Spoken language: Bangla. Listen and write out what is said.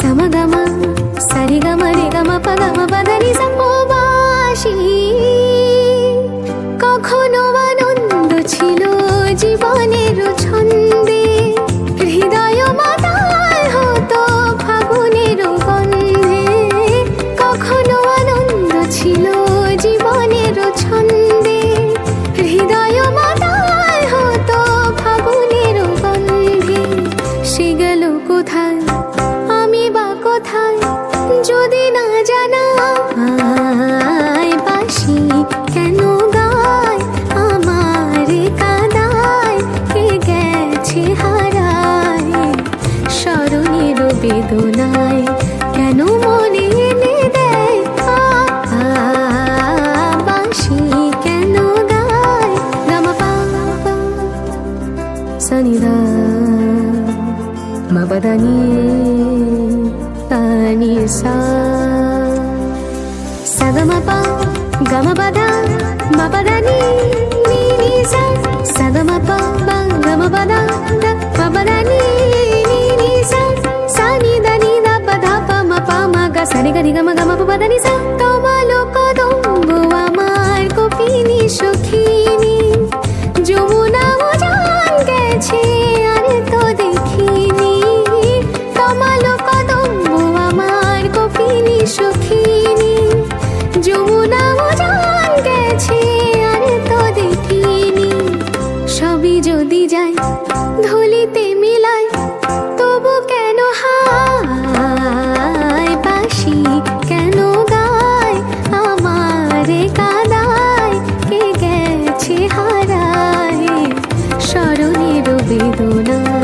సమగమ సరిగమ నిగమ పదమ పదని సంప কোথায়? আমি বা কোথায়? যদি না জানা বাসি কেন গায়? আমার কাদায় কে গেছে হারায়? স্মরণের বেদনায় কেন মনে এনে দেয়? আ, কেন গায়? গামা পা पदनी तानि सा सदमप गमपद मपदनी नीनि सा सदमप गमपद मपदनी नीनि सा सा नि दनि द पद प म प म ग स नि ग नि ग म ग म प प द नि सा तोमा लोक दोंगो আমার কপিনি সখী ধুলিতে মিলায় তবু কেন হায় বাসি কেন গায় আমার কাদায়? কে গেছে হারায়? স্মরণের বেদনা